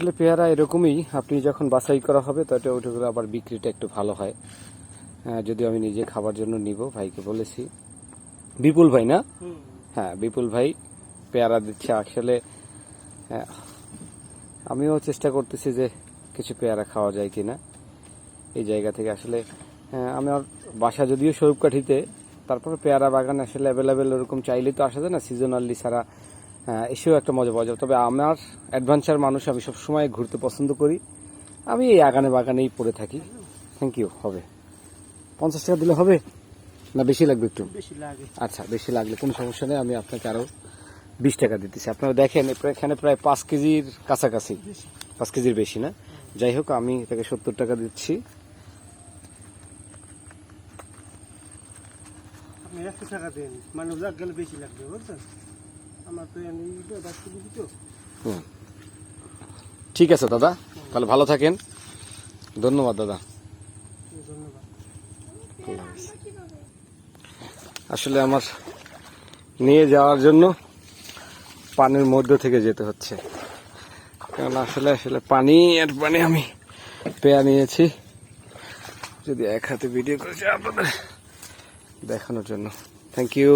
আসলে পেয়ারা এরকমই আপনি যখন বাছাই করা হবে তো এটা ওইটা করে আবার বিক্রিটা একটু ভালো হয়। হ্যাঁ, যদিও আমি নিজে খাবার জন্য নিব ভাইকে বলেছি। বিপুল ভাই না? হ্যাঁ বিপুল ভাই পেয়ারা দিচ্ছে। আসলে আমিও চেষ্টা করতেছি যে কিছু পেয়ারা খাওয়া যায় কিনা। এই জায়গা থেকে আসলে হ্যাঁ, আমার বাসা যদিও স্বরূপকাঠিতে তারপরে পেয়ারা বাগান আসলে অ্যাভেলেবেল ওরকম চাইলে তো আসা যায় না। সিজনালি হ্যাঁ, এসেও একটা মজা পাওয়া যাবে তবে আমার অ্যাডভেঞ্চার মানুষ আমি সবসময় ঘুরতে পছন্দ করি। আমি এই আগানে বাগানেই পড়ে থাকি। থ্যাংক ইউ হবে। পঞ্চাশ টাকা দিলে হবে? না বেশি লাগবে একটু? বেশি লাগে। আচ্ছা বেশি লাগলে কোনো সমস্যা নেই। আমি আপনাকে আরও বিশ টাকা দিতেছি। আপনারা দেখেন এখানে প্রায় পাঁচ কেজির কাছাকাছি। পাঁচ কেজির বেশি না? যাই হোক আমি তাকে সত্তর টাকা দিচ্ছি। একশো টাকা দেন। মানে গেলে বেশি লাগবে বুঝছেন? ঠিক আছে দাদা। তাহলে ভালো থাকেন। ধন্যবাদ দাদা। আসলে আমার নিয়ে যাওয়ার জন্য পানির মধ্য থেকে যেতে হচ্ছে। কারণ আসলে আসলে পানি আর পানি আমি পেয়া নিয়েছি। যদি এক হাতে ভিডিও করেছি আপনাদের দেখানোর জন্য। Thank you